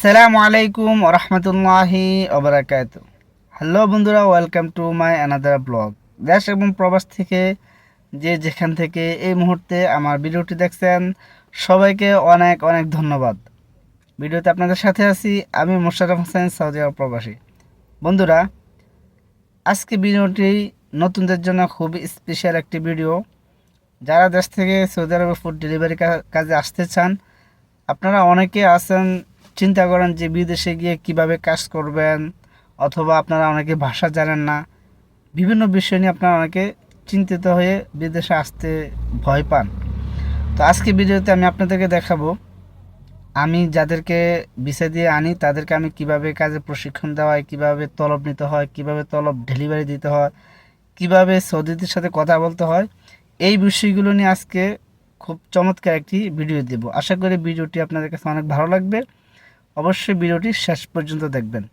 আসসালামু আলাইকুম রহমতুল্লাহি ওবরাকাত হ্যালো বন্ধুরা, welcome to my another blog. দেশ এবং প্রবাস থেকে যে যেখান থেকে এই মুহূর্তে আমার ভিডিওটি দেখছেন, সবাইকে অনেক অনেক ধন্যবাদ। ভিডিওতে আপনাদের সাথে আছি আমি মোশারফ হোসেন, সৌদি আরব প্রবাসী। বন্ধুরা, আজকে ভিডিওটি নতুনদের জন্য খুব স্পেশাল একটি ভিডিও। যারা দেশ থেকে সৌদি আরবে ফুড ডেলিভারি কাজে আসতে চান, আপনারা অনেকে আছেন চিন্তা করেন যে বিদেশে গিয়ে কীভাবে কাজ করবেন, অথবা আপনারা অনেকে ভাষা জানেন না, বিভিন্ন বিষয় নিয়ে আপনারা অনেকে চিন্তিত হয়ে বিদেশে আসতে ভয় পান। তো আজকে ভিডিওতে আমি আপনাদেরকে দেখাবো, আমি যাদেরকে ভিসা দিয়ে আনি, তাদেরকে আমি কীভাবে কাজে প্রশিক্ষণ দেওয়া হয়, কীভাবে তলব নিতে হয়, কীভাবে তলব ডেলিভারি দিতে হয়, কীভাবে সৌদিদের সাথে কথা বলতে হয়, এই বিষয়গুলো নিয়ে আজকে খুব চমৎকার একটি ভিডিও দেব। আশা করি ভিডিওটি আপনাদের কাছে অনেক ভালো লাগবে। অবশ্যই ভিডিওটি শেষ পর্যন্ত দেখবেন।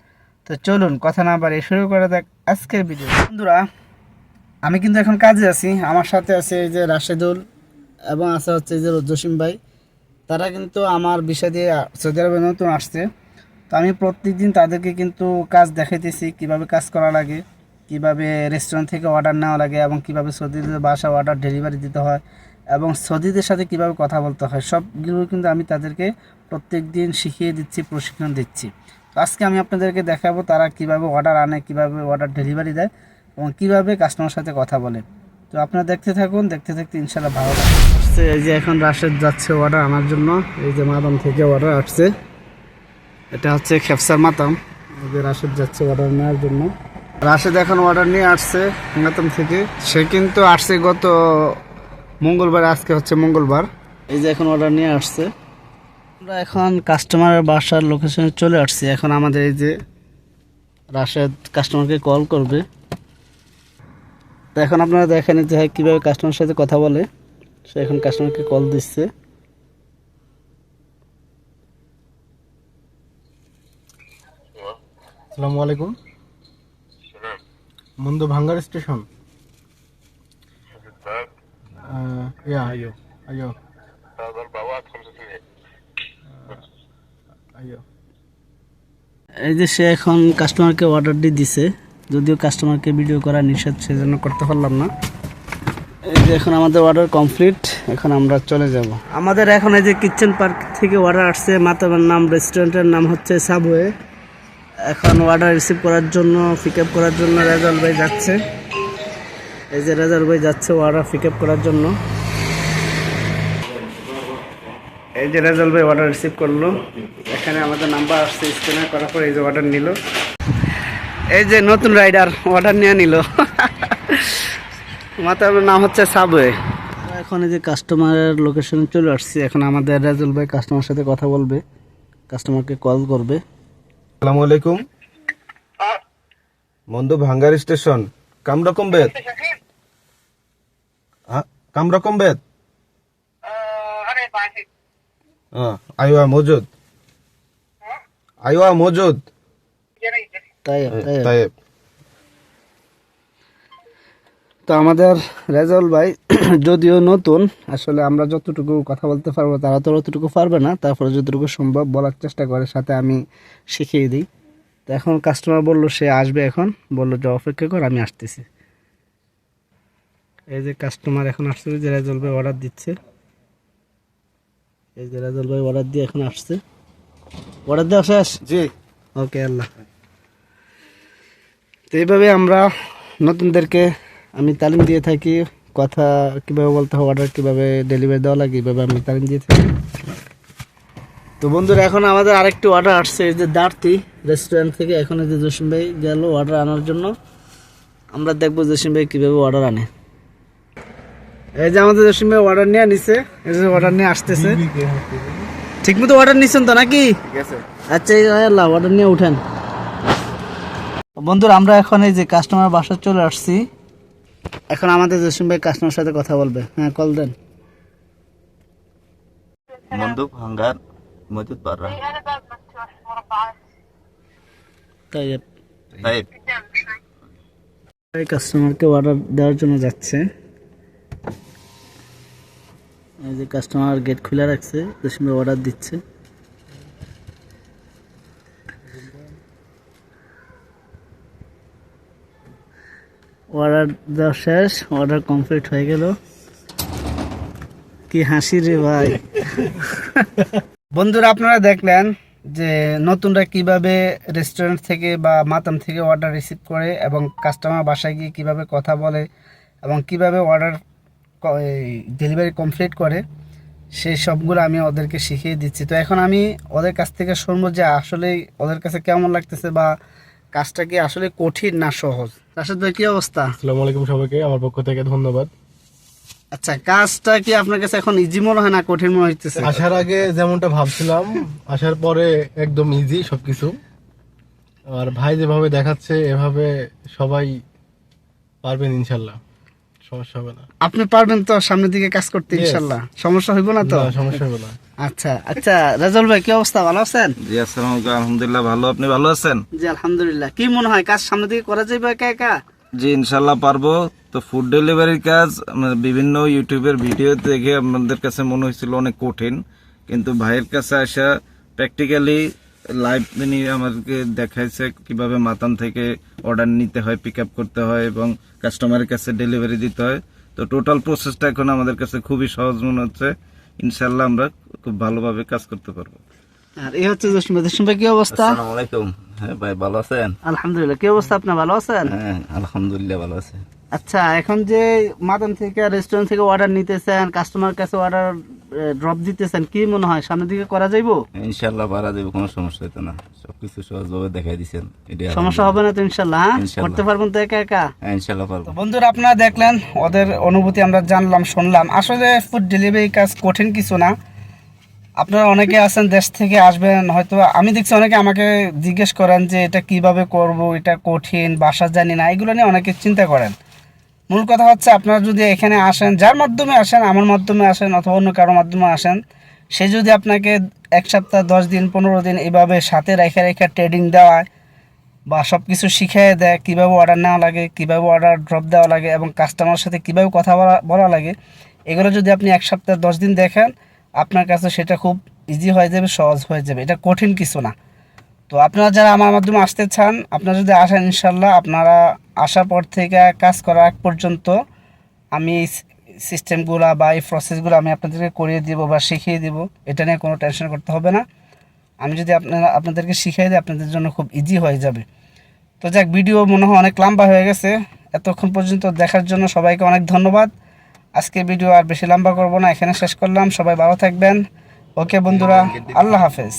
তো চলুন, কথা না বাড়িয়ে শুরু করা যাক আজকের ভিডিও। বন্ধুরা, আমি কিন্তু এখন কাজে আছি। আমার সাথে আছে এই যে রাশেদুল এবং আছে হচ্ছে এই যে জসিম ভাই। তারা কিন্তু আমার বিষয় দিয়ে সৌদি আরবে নতুন আসছে। তো আমি প্রত্যেকদিন তাদেরকে কিন্তু কাজ দেখাইতেছি, কীভাবে কাজ করা লাগে, কীভাবে রেস্টুরেন্ট থেকে অর্ডার নেওয়া লাগে এবং কীভাবে সৌদিদের বাসা অর্ডার ডেলিভারি দিতে হয়। এবং সৌদিদের সাথে কীভাবে কথা বলতে হয়, সবগুলো কিন্তু আমি তাদেরকে প্রত্যেক দিন শিখিয়ে দিচ্ছি, প্রশিক্ষণ দিচ্ছি। তো আজকে আমি আপনাদেরকে দেখাবো তারা কীভাবে অর্ডার আনে, কীভাবে অর্ডার ডেলিভারি দেয় এবং কীভাবে কাস্টমার সাথে কথা বলে। তো আপনারা দেখতে থাকুন, দেখতে দেখতে ইনশাল্লাহ ভালো আসছে, এই যে এখন রাশেদ যাচ্ছে অর্ডার আনার জন্য, এই যে মাদাম থেকে অর্ডার আসছে। এটা হচ্ছে খেপসার মাতাম এই যে রাশেদ যাচ্ছে অর্ডার নেওয়ার জন্য। রাশেদ এখন অর্ডার নিয়ে আসছে মাতাম থেকে। সে কিন্তু আসছে গত মঙ্গলবার আজকে হচ্ছে মঙ্গলবার। এই যে এখন অর্ডার নিয়ে আসছে। আমরা এখন কাস্টমারের বাসার লোকেশনে চলে আসছি। এখন আমাদের এই যে রাশেদ কাস্টমারকে কল করবে। তো এখন আপনারা দেখেন যে হ্যাঁ কীভাবে কাস্টমারের সাথে কথা বলে। সে এখন কাস্টমারকে কল দিচ্ছে। আসসালামু আলাইকুম। মুন্দু ভাঙ্গার স্টেশন? يا ايوه ايوه هذا البواب خمسة سنين ايوه এই যে সে এখন কাস্টমারকে অর্ডারটি দিছে যদিও কাস্টমারকে ভিডিও করা নিষেধ সেজন্য করতে পারলাম না এই যে এখন আমাদের অর্ডার কমপ্লিট এখন আমরা চলে যাব আমাদের এখন এই যে কিচেন পার্ক থেকে অর্ডার আসছে মাতাবার নাম রেস্টুরেন্টের নাম হচ্ছে সাবওয়ে এখন অর্ডার রিসিভ করার জন্য পিক আপ করার জন্য রেজাল ভাই যাচ্ছে এই যে রেজাল ভাই যাচ্ছে অর্ডার পিক আপ করার জন্য এই যে রেজাল ভাই অর্ডার রিসিভ করল এখানে আমাদের নাম্বার আসছে স্ক্যানার করার পর এই যে অর্ডার নিল। এই যে নতুন রাইডার অর্ডার নিয়ে নিল। মাতার নাম হচ্ছে সাবওয়ে। এখন এই যে কাস্টমারের লোকেশনে চলে আসছি এখন আমাদের রেজাল ভাই কাস্টমার সাথে কথা বলবে কাস্টমারকে কল করবে। আসসালামু আলাইকুম। মুন্দু ভাঙ্গার স্টেশন কাম রকম বেদ হ্যাঁ কাম রকম বেদ হ্যাঁ। তাই তো আমাদের রেজাউল ভাই যদিও নতুন আসলে আমরা যতটুকু কথা বলতে পারব তারা তো অতটুকু পারবে না। তারপরে যতটুকু সম্ভব বলার চেষ্টা করে সাথে আমি শিখিয়ে দিই। তো এখন কাস্টমার বলল সে আসবে এখন। বলল যে অপেক্ষা কর আমি আসতেছি। এই যে কাস্টমার এখন আসছে যে রেজাউল ভাই অর্ডার দিচ্ছে। এই যে রেজাউল ভাই অর্ডার দিয়ে এখন আসছে। অর্ডার দেওয়া শেষ? জি। ওকে আল্লাহ। তো এইভাবে আমরা নতুনদেরকে আমি তালিম দিয়ে থাকি কথা কীভাবে বলতে হবে অর্ডার কীভাবে ডেলিভারি দেওয়া লাগে এইভাবে আমি তালিম দিয়ে থাকি। তো বন্ধুরা এখন আমাদের আরেকটি অর্ডার আসছে এই যে দার্তি রেস্টুরেন্ট থেকে। এখন এই যে জসিম ভাই গেল অর্ডার আনার জন্য। আমরা দেখব জসিম ভাই কীভাবে অর্ডার আনে। এই যে আমাদের জসিম ভাই অর্ডার নিয়ে নিছে। এই যে অর্ডার নিয়ে আসতেছে। ঠিক মতো অর্ডার নিচ্ছেন তো নাকি? আচ্ছা আল্লাহ অর্ডার নিয়ে উঠেন। বন্ধুরা আমরা এখন এই যে কাস্টমার বাসা চলে আসছি। এখন আমাদের জসিম ভাই কাস্টমার সাথে কথা বলবে। হ্যাঁ কল দেন। মন্দুব হাঙ্গার মজুদ বাররা তাই কাস্টমারকে অর্ডার দেওয়ার জন্য যাচ্ছে। এই যে কাস্টমার গেট খুলে রাখছে জসিম অর্ডার দিচ্ছে। অর্ডার দেওয়া শেষ অর্ডার কমপ্লিট হয়ে গেল। কি হাসি রে ভাই। বন্ধুরা, আপনারা দেখলেন যে নতুনরা কীভাবে রেস্টুরেন্ট থেকে বা মাতাম থেকে অর্ডার রিসিভ করে এবং কাস্টমার বাসায় গিয়ে কীভাবে কথা বলে এবং কীভাবে অর্ডার ডেলিভারি কমপ্লিট করে সেই সবগুলো আমি ওদেরকে শিখিয়ে দিচ্ছি। তো এখন আমি ওদের কাছ থেকে শুনব যে আসলে ওদের কাছে কেমন লাগতেছে বা কাজটা কি আসলে কঠিন না সহজ? রাশেদ ভাই কি অবস্থা? আসসালামু আলাইকুম সবাইকে আমার পক্ষ থেকে ধন্যবাদ। আচ্ছা কাজটা কি আপনার কাছে এখন ইজি মনে হয় না কঠিন মনে হইতেছে? আসার আগে যেমনটা ভাবছিলাম আসার পরে একদম ইজি সবকিছু। আর ভাই যেভাবে দেখাচ্ছে এভাবে সবাই পারবেন ইনশাল্লাহ। সমস্যা হবে না। আপনি পারবেন তো সামনের দিকে কাজ করতে Yes. ইনশাল্লাহ। সমস্যা হইব না তো? সমস্যা হবে না। আচ্ছা আচ্ছা রাজল ভাই কি অবস্থা? ভালো আছেন? জি আসসালামু আলাইকুম। আলহামদুলিল্লাহ ভালো। আপনি ভালো আছেন? জি আলহামদুলিল্লাহ। কি মনে হয় কাজ সামনের দিকে করা যাবে একা একা? জি ইনশাল্লাহ পারব। তো ফুড ডেলিভারির কাজ বিভিন্ন ইউটিউবের ভিডিও দেখে আমাদের কাছে মনে হয়েছিল অনেক কঠিন। কিন্তু ভাইয়ের কাছে আসা প্র্যাকটিক্যালি লাইভ নিয়ে আমাদেরকে দেখাইছে কীভাবে মাতান থেকে অর্ডার নিতে হয় পিক আপ করতে হয় এবং কাস্টমারের কাছে ডেলিভারি দিতে হয়। তো টোটাল প্রসেসটা এখন আমাদের কাছে খুবই সহজ মনে হচ্ছে। ইনশাল্লাহ আমরা খুব ভালোভাবে কাজ করতে পারব। আর এই হচ্ছে জসিম। জসিম ভাই কি অবস্থা? আসসালামু আলাইকুম। হ্যাঁ ভাই ভালো আছেন? আলহামদুলিল্লাহ। কি অবস্থা আপনার? ভালো আছেন? হ্যাঁ আলহামদুলিল্লাহ ভালো আছে। আচ্ছা এখন যে মাদান থেকে রেস্টুরেন্ট থেকে অর্ডার নিতেছেন কাস্টমার কাছে অর্ডার ড্রপ দিতেছেন কি মনে হয়? সামনের দিকে করা যাইবো? ইনশাল্লাহ পারা যাবে কোনো সমস্যা হতো না। সবকিছু সহজভাবে দেখাই দিছেন। সমস্যা হবে না তো ইনশাল্লাহ হ্যাঁ? করতে পারবেন তো একা একা? হ্যাঁ ইনশাল্লাহ পারব। তো বন্ধুরা আপনারা দেখলেন ওদের অনুভূতি আমরা জানলাম শুনলাম। আসলে ফুড ডেলিভারি কাজ কঠিন কিছু না। আপনারা অনেকে আছেন দেশ থেকে আসবেন হয়তো আমি দেখছি অনেকে আমাকে জিজ্ঞেস করেন যে এটা কীভাবে করব এটা কঠিন বাসা জানি না এগুলো নিয়ে অনেকে চিন্তা করেন। মূল কথা হচ্ছে আপনারা যদি এখানে আসেন, যার মাধ্যমে আসেন, আমার মাধ্যমে আসেন অথবা অন্য কারোর মাধ্যমে আসেন, সে যদি আপনাকে এক সপ্তাহ, দশ দিন, পনেরো দিন এভাবে সাথে রেখে রেখে ট্রেডিং দেওয়ায় বা সব কিছু শিখিয়ে দেয়, কীভাবে অর্ডার নেওয়া লাগে, কীভাবে অর্ডার ড্রপ দেওয়া লাগে এবং কাস্টমারের সাথে কীভাবে কথা বলা বলা লাগে, এগুলো যদি আপনি এক সপ্তাহ, দশ দিন দেখেন, আপনার কাছে সেটা খুব ইজি হয়ে যাবে, সহজ হয়ে যাবে। এটা কঠিন কিছু না। তো আপনারা যারা আমার মাধ্যমে আসতে চান, আপনারা যদি আসেন ইনশাল্লাহ আপনারা আসার পর থেকে কাজ করার আগ পর্যন্ত আমি এই সিস্টেমগুলো বা এই প্রসেসগুলো আমি আপনাদেরকে করিয়ে দিব বা শিখিয়ে দিব এটা নিয়ে কোনো টেনশন করতে হবে না। আমি যদি আপনারা আপনাদেরকে শিখিয়ে দিই আপনাদের জন্য খুব ইজি হয়ে যাবে। তো যাক ভিডিও মনে হয় অনেক লম্বা হয়ে গেছে। এতক্ষণ পর্যন্ত দেখার জন্য সবাইকে অনেক ধন্যবাদ। আজকে ভিডিও আর বেশি লম্বা করব না এখানে শেষ করলাম। সবাই ভালো থাকবেন। ওকে বন্ধুরা আল্লাহ হাফেজ।